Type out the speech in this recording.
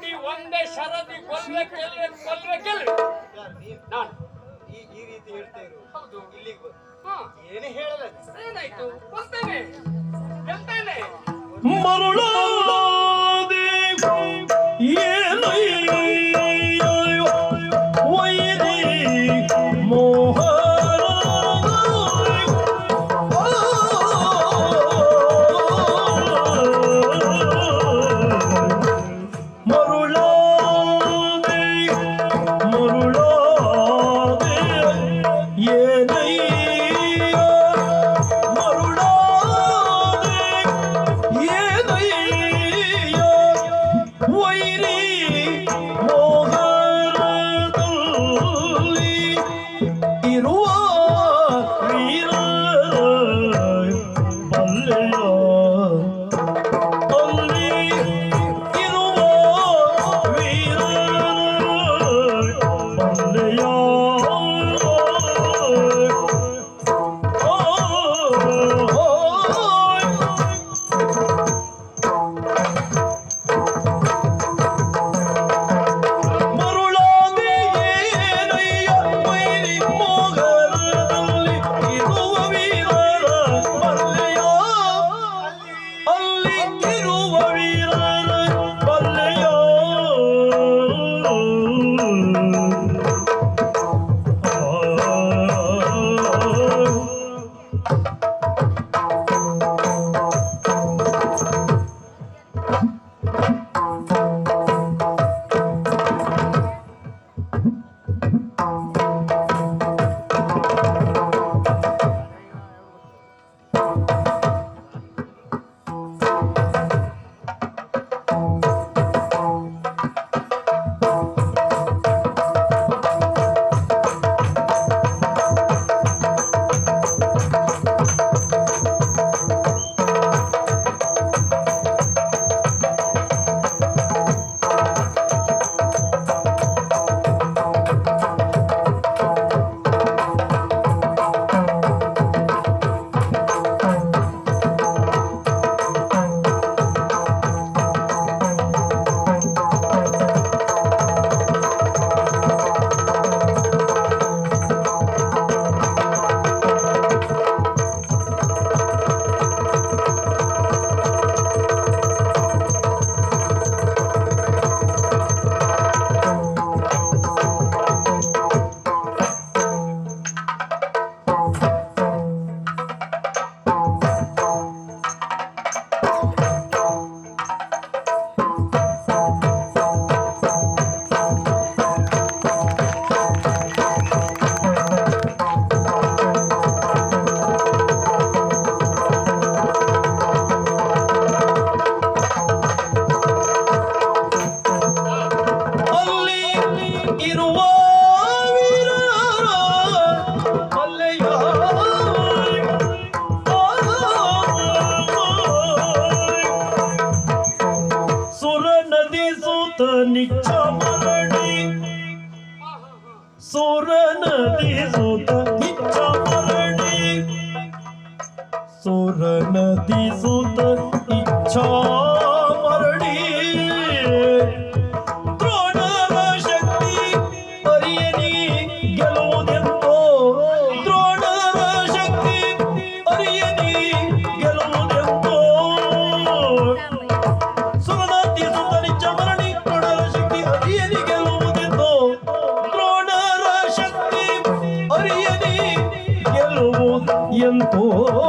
ಕೂಡಿ ಒಂದೇ ಶರದಿ ಕೊಲ್ಬೇಕೆಲ್ಲ ಯಾರು ನೀನು ನಾನು ಈ ಈ ರೀತಿ ಹೇಳ್ತಾ ಇರು ಹೌದು. ಇಲ್ಲಿಗೆ. ಹಾ. ಏನೇ ಹೇಳಲ್ಲ ಏನಾಯ್ತು? ಕೊಡ್ತೇನೆ ಗೆಲ್ತೇನೆ ಮರುಳಾದೆ 我已离 निच्या मरणी सोर नदी जोत निच्या मरणी सोर नदी जोत इच्छा 烟波。